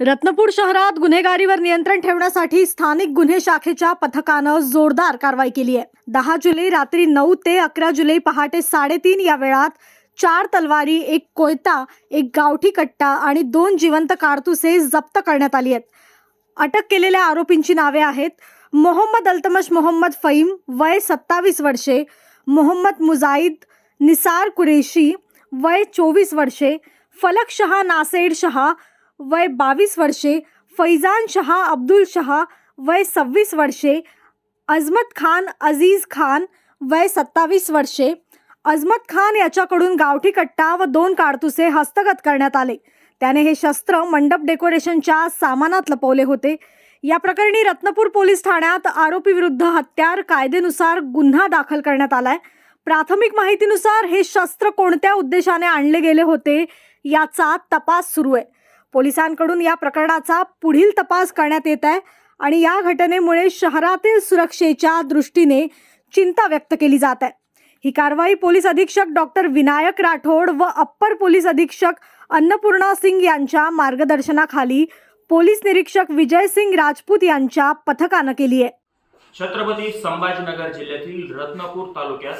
रत्नपूर शहरात गुन्हेगारीवर नियंत्रण ठेवण्यासाठी स्थानिक गुन्हे शाखेच्या पथकानं जोरदार कारवाई केली आहे. दहा जुलै रात्री नऊ ते अकरा जुलै पहाटे साडेतीन या वेळात चार तलवारी एक कोयता एक गावठी कट्टा आणि दोन जिवंत कारतुसे जप्त करण्यात आली आहेत. अटक केलेल्या आरोपींची नावे आहेत मोहम्मद अल्तमश मोहम्मद फईम वय सत्तावीस वर्षे मोहम्मद मुजाईद निसार कुरेशी वय चोवीस वर्षे फलक शहा नासेड शहा वय बावीस वर्षे फैजान शहा अब्दुल शहा वय सव्वीस वर्षे अजमत खान अजीज खान वय सत्तावीस वर्षे. अजमत खान याच्याकडून गावठी कट्टा व दोन काडतुसे हस्तगत करण्यात आले. त्याने हे शस्त्र मंडप डेकोरेशनच्या सामानात लपवले होते. या प्रकरणी रत्नपूर पोलीस ठाण्यात आरोपीविरुद्ध हत्यार कायदेनुसार गुन्हा दाखल करण्यात आलाय. प्राथमिक माहितीनुसार हे शस्त्र कोणत्या उद्देशाने आणले गेले होते याचा तपास सुरू आहे. पोलिसांकडून या प्रकरणाचा पुढील तपास करण्यात येत आहे आणि या घटनेमुळे शहरातील सुरक्षेच्या दृष्टीने चिंता व्यक्त केली जात आहे. ही कारवाई पोलीस अधीक्षक डॉक्टर विनायक राठोड व अप्पर पोलीस अधीक्षक अन्नपूर्णा सिंग यांच्या मार्गदर्शनाखाली पोलीस निरीक्षक विजय सिंग राजपूत यांच्या पथकानं केली आहे. छत्रपती संभाजीनगर जिल्ह्यातील रत्नापूर तालुक्यात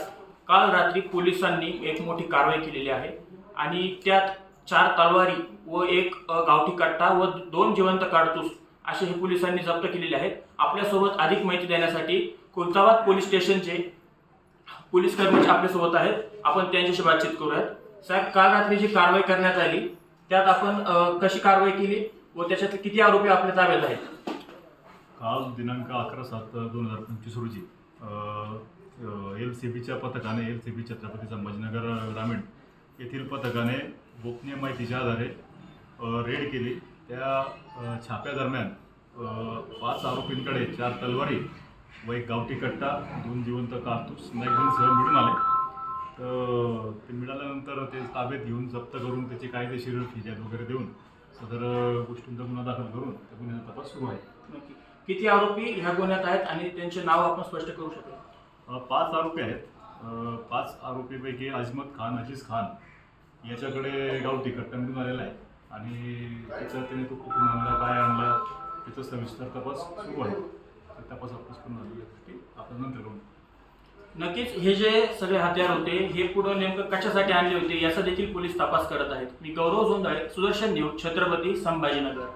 काल रात्री पोलिसांनी एक मोठी कारवाई केलेली आहे आणि त्यात चार तलवारी व एक गावठी कट्टा व दोन जिवंत काडतूस असे हे पोलिसांनी जप्त केलेले आहेत. आपल्यासोबत अधिक माहिती देण्यासाठी कुलताबाद पोलीस स्टेशनचे पोलीस कर्मचारी आपल्यासोबत आहेत. आपण त्यांच्याशी बातचीत करूयात. साहेब काल रात्री जी कारवाई करण्यात आली त्यात आपण कशी कारवाई केली व त्याच्यातले किती आरोपी आपल्या ताब्यात आहेत? काल दिनांक अकरा सात दोन हजार पंचवीस रोजी एल सी बीच्या पथकाने L C B Chhatrapati Sambhajinagar ग्रामीण येथील पथकाने गोपनीय माहितीच्या आधारे रेड केली. त्या छाप्यादरम्यान पाच आरोपींकडे चार तलवारी व एक गावठी कट्टा दोन जिवंत कारतूस मॅगझिनसह मिळून आले. तर ते मिळाल्यानंतर ते ताब्यात घेऊन जप्त करून त्याची कायदेशीर फिर्याद वगैरे देऊन सदर गोष्टींचा गुन्हा दाखल करून त्या गुन्ह्याचा तपास सुरू आहे. किती आरोपी ह्या गुन्ह्यात आहेत आणि त्यांचे नाव आपण स्पष्ट करू शकतो पाच आरोपी आहेत. पाच आरोपीपैकी अजमत खान अजीज खान याच्याकडे गावठी कट्टा मिळून आलेला आहे. आणि त्याचा त्याने तो कुठून आणला काय आणला त्याचा सविस्तर तपास सुरू आहे. त्या तपास तपास पूर्ण झालेल्या आपण नंतर करू नक्कीच हे जे सगळे हत्यार होते हे पुढं नेमकं कशासाठी आणले होते याचा देखील पोलीस तपास करत आहेत. मी गौरव जोंधळे सुदर्शन न्यूज छत्रपती संभाजीनगर.